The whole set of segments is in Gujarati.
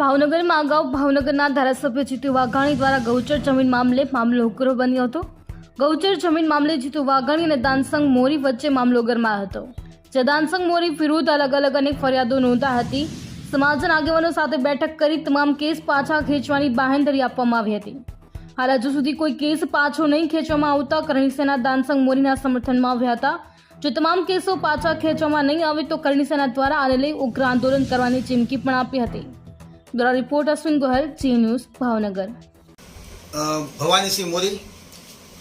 ભાવનગરમાં અગાઉ ભાવનગરના ધારાસભ્ય જીતુ વાઘાણી દ્વારા ગૌચર જમીન મામલે મામલો ઉગ્ર બન્યો હતો. ગૌચર જમીન મામલે જીતુ વાઘાણી અને દાનસંગ મોરી વચ્ચે મામલો ગરમાયો હતો. જે દાનસંગ મોરી વિરુદ્ધ અલગ અલગ અનેક ફરિયાદો નોંધા હતી. સમાજના આગેવાનો સાથે બેઠક કરી તમામ કેસ પાછા ખેંચવાની બાહેંધરી આપવામાં આવી હતી. હાલ હજુ સુધી કોઈ કેસ પાછો નહીં ખેંચવામાં આવતા કરણી સેના દાનસંગ મોરીના સમર્થનમાં આવ્યા હતા. જો તમામ કેસો પાછા ખેંચવામાં નહીં આવે તો કરણી સેના દ્વારા આને લઈ ઉગ્ર આંદોલન કરવાની ચીમકી પણ આપી હતી. દ્વારા report Ashwin Gohel Zee news Bhavnagar Bhavanisinh Mori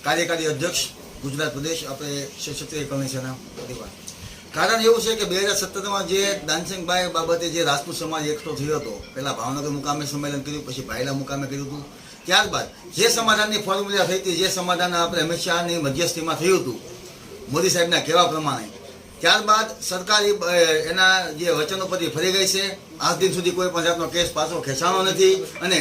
કાર્યકારી અધ્યક્ષ, ગુજરાત પ્રદેશ, આપણે ક્ષત્રિય કમિશનના પરિવાર. કારણ એવું છે કે બે હજાર સત્તરમાં જે દાનસિંહભાઈ બાબતે જે રાજપૂત સમાજ એકઠો થયો હતો, પહેલાં ભાવનગર મુકામે સંમેલન કર્યું, પછી ભાયલા મુકામે કર્યું હતું, ત્યારબાદ જે સમાધાનની ફોર્મ્યુલા થઈ હતી, જે સમાધાન આપણે અમિત શાહની મધ્યસ્થીમાં થયું હતું, મોદી સાહેબના કહેવા પ્રમાણે ત્યારબાદ સરકાર એના જે વચનો પરથી ફરી ગઈ છે. આજ દિન સુધી કોઈ પણ જાતનો કેસ પાછો ખેંચાણો નથી. અને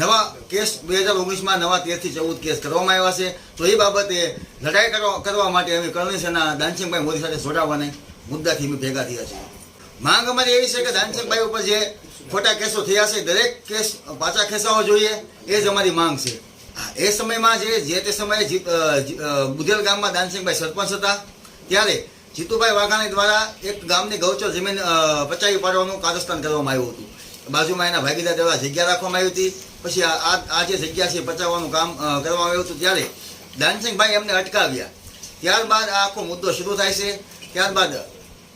નવા કેસ બે હજાર ઓગણીસમાં નવા તેરથી ચૌદ કેસ કરવામાં આવ્યા છે. તો એ બાબતે લડાઈ કરવા માટે અમે કરણી સેના દાનસિંહભાઈ મોદી સાથે જોડાવાને મુદ્દાથી અમે ભેગા થયા છીએ. માંગ અમારી એવી છે કે દાનસિંહભાઈ ઉપર જે ખોટા કેસો થયા છે, દરેક કેસ પાછા ખેંચાવા જોઈએ, એ જ અમારી માંગ છે. એ સમયમાં જે જે તે સમયે બુધેલ ગામમાં દાનસિંહભાઈ સરપંચ હતા, ત્યારે જીતુભાઈ વાઘાણી દ્વારા એક ગામની ગૌચર જમીન પચાવી પાડવાનું કારસ્તાન કરવામાં આવ્યું હતું. બાજુમાં એના ભાગીદાર દ્વારા જગ્યા રાખવામાં આવી હતી. પછી આ, આ- જે જગ્યા છે પચાવવાનું કામ કરવામાં આવ્યું હતું ત્યારે દાનસિંહભાઈ એમને અટકાવ્યા. ત્યારબાદ આ આખો મુદ્દો શરૂ થાય છે. ત્યારબાદ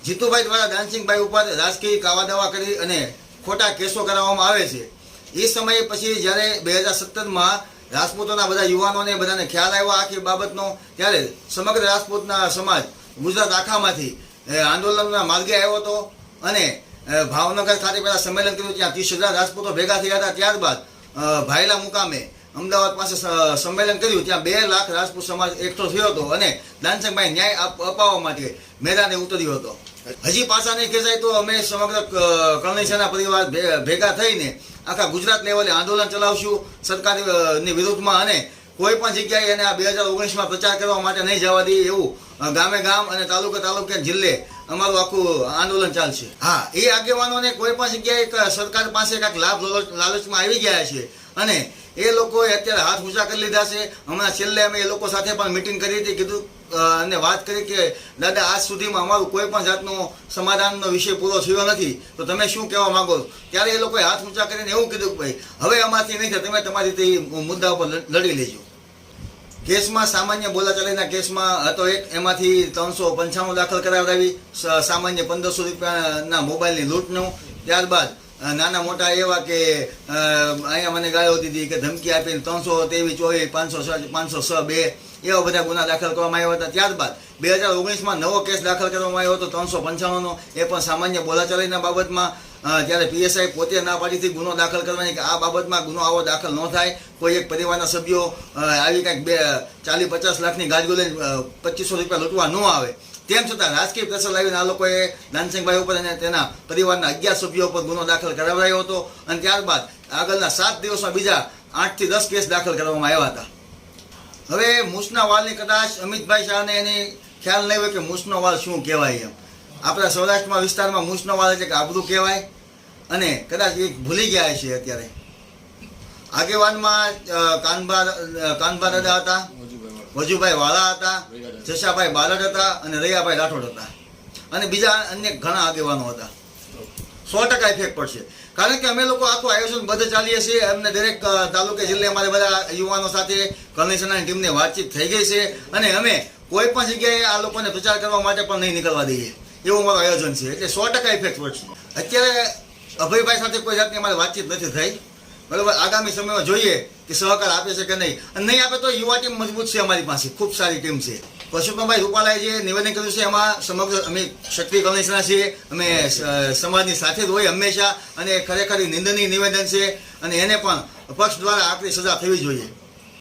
જીતુભાઈ દ્વારા દાનસિંહભાઈ ઉપર રાજકીય કાવાદાવા કરી અને ખોટા કેસો કરાવવામાં આવે છે. એ સમયે પછી જ્યારે બે હજાર સત્તરમાં રાજપૂતોના બધા યુવાનોને બધાને ખ્યાલ આવ્યો આખી બાબતનો, ત્યારે સમગ્ર રાજપૂતના સમાજ ગુજરાત આખામાંથી આંદોલનના માર્ગે આવ્યો હતો અને ભાવનગર ખાતે પહેલાં સંમેલન કર્યું ત્યાં ત્રીસ હજાર રાજપૂતો ભેગા થયા હતા. ત્યારબાદ ભાયલા મુકામે અમદાવાદ પાસે સંમેલન કર્યું. ત્યાં બે લાખ રાજપૂત સમાજ એકઠો થયો હતો અને દાનસંગભાઈ ન્યાય અપાવવા માટે મેદાને ઉતર્યો હતો. હજી પાછા નહીં ખેંચાય તો અમે સમગ્ર કરણી સેના પરિવાર ભેગા થઈને આખા ગુજરાત લેવલે આંદોલન ચલાવશું. સરકારની વિરુદ્ધમાં અને કોઈ પણ જગ્યાએ એને આ બે હજાર ઓગણીસમાં પ્રચાર કરવા માટે નહીં જવા દઈએ એવું ગામે ગામ અને તાલુકા તાલુકે જિલ્લે અમારું આખું આંદોલન ચાલશે. હા. એ આગેવાનોને કોઈ પણ જગ્યાએ સરકાર પાસે કાંઈક લાભ લાલચ- લાલચમાં આવી ગયા છે. અને એ લોકોએ અત્યારે હાથ ઊંચા કરી લીધા છે. હમણાં છેલ્લે અમે એ લોકો સાથે પણ મિટિંગ કરી હતી કીધું અને વાત કરી કે દાદા આજ સુધીમાં અમારું કોઈ પણ જાતનો સમાધાનનો વિષય પૂરો થયો નથી. તો તમે શું કહેવા માંગો? ત્યારે એ લોકોએ હાથ ઊંચા કરીને એવું કીધું કે ભાઈ હવે અમારથી નહીં થાય. તમે તમારી ઈ મુદ્દા ઉપર લડી લેજો. કેસમાં સામાન્ય બોલાચાલીના કેસમાં હતો એક, એમાંથી ત્રણસો પંચાણું દાખલ કરાવડાવી સામાન્ય પંદરસો રૂપિયાના મોબાઈલની લૂંટનું. ત્યારબાદ નાના મોટા એવા કે અહીંયા મને ગાળો દીધી કે ધમકી આપીને ત્રણસો ત્રેવીસ ચોવીસ પાંચસો પાંચસો છ બે એવા બધા ગુના દાખલ કરવામાં આવ્યા હતા. ત્યારબાદ બે હજાર ઓગણીસમાં નવો કેસ દાખલ કરવામાં આવ્યો હતો, ત્રણસો પંચાણુંનો. એ પણ સામાન્ય બોલાચાલીના બાબતમાં જ્યારે પીએસઆઈ પોતે ના પાડીથી ગુનો દાખલ કરવાની કે આ બાબતમાં ગુનો આવો દાખલ ન થાય, કોઈ એક પરિવારના સભ્યો આવી કાંઈક બે, ચાલીસ, પચાસ લાખની ગાજગો લઈને પચીસો રૂપિયા લૂંટવા ન આવે. તેમ છતાં રાજકીય પ્રેશર લાવીને આ લોકોએ દાનસિંહભાઈ ઉપર અને તેના પરિવારના અગિયાર સભ્યો ઉપર ગુનો દાખલ કરાવડાયો હતો. અને ત્યારબાદ આગળના સાત દિવસમાં બીજા આઠથી દસ કેસ દાખલ કરવામાં આવ્યા હતા. હવે મૂસના વાલની કદાચ અમિતભાઈ શાહને એની ખ્યાલ નહીં હોય કે મૂસનો વાલ શું કહેવાય એમ. આપણા સૌરાષ્ટ્રમાં વિસ્તારમાં મૂસનો વાલ એટલે કે આબરૂ કહેવાય. અને કદાચ એ ભૂલી ગયા છે અત્યારે. આગેવાનમાં કાનભા કાનબા દાદા હતા, વજુભાઈ વાળા હતા, જશાભાઈ બાલડ હતા અને રૈયાભાઈ રાઠોડ હતા. અને બીજા અન્ય ઘણા આગેવાનો હતા. સો ટકા ઇફેક્ટ પડશે. કારણ કે અમે લોકો આખું આયોજન બધે ચાલીએ છીએ. અમને દરેક તાલુકે, જિલ્લે અમારે બધા યુવાનો સાથે કમિશનરની ટીમને વાતચીત થઈ ગઈ છે અને અમે કોઈ પણ જગ્યાએ આ લોકોને પ્રચાર કરવા માટે પણ નહીં નીકળવા દઈએ. એવું અમારું આયોજન છે. એટલે સો ટકા ઇફેક્ટ પડશે અત્યારે અભયભાઈ સાથે કોઈ જાતની અમારી વાતચીત નથી થઈ. બરાબર? આગામી સમયમાં જોઈએ કે સહકાર આપે છે કે નહીં. અને નહીં આપે તો યુવા ટીમ મજબૂત છે અમારી પાસે. ખૂબ સારી ટીમ છે. પરસોત્તમભાઈ રૂપાલાએ જે નિવેદન કર્યું છે, એમાં સમગ્ર અમે શક્તિ કમિશનર છીએ, અમે સમાજની સાથે જ હોય હંમેશા, અને ખરેખર નિંદનીય નિવેદન છે, અને એને પણ પક્ષ દ્વારા આકરી સજા થવી જોઈએ.